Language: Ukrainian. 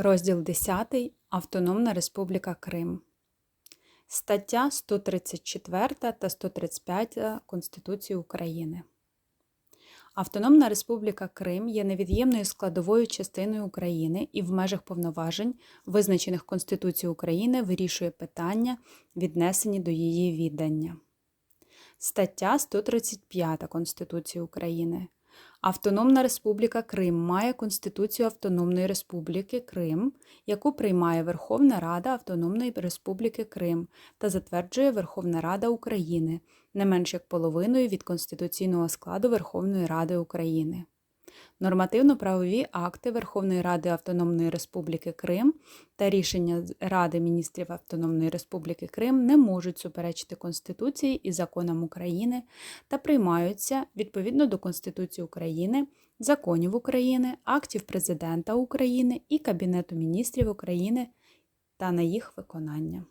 Розділ 10. Автономна Республіка Крим. Стаття 134 та 135 Конституції України. Автономна Республіка Крим є невід'ємною складовою частиною України і в межах повноважень, визначених Конституцією України, вирішує питання, віднесені до її віддання. Стаття 135 Конституції України. Автономна Республіка Крим має Конституцію Автономної Республіки Крим, яку приймає Верховна Рада Автономної Республіки Крим та затверджує Верховна Рада України не менш як половиною від конституційного складу Верховної Ради України. Нормативно-правові акти Верховної Ради Автономної Республіки Крим та рішення Ради міністрів Автономної Республіки Крим не можуть суперечити Конституції і законам України та приймаються відповідно до Конституції України, законів України, актів Президента України і Кабінету міністрів України та на їх виконання.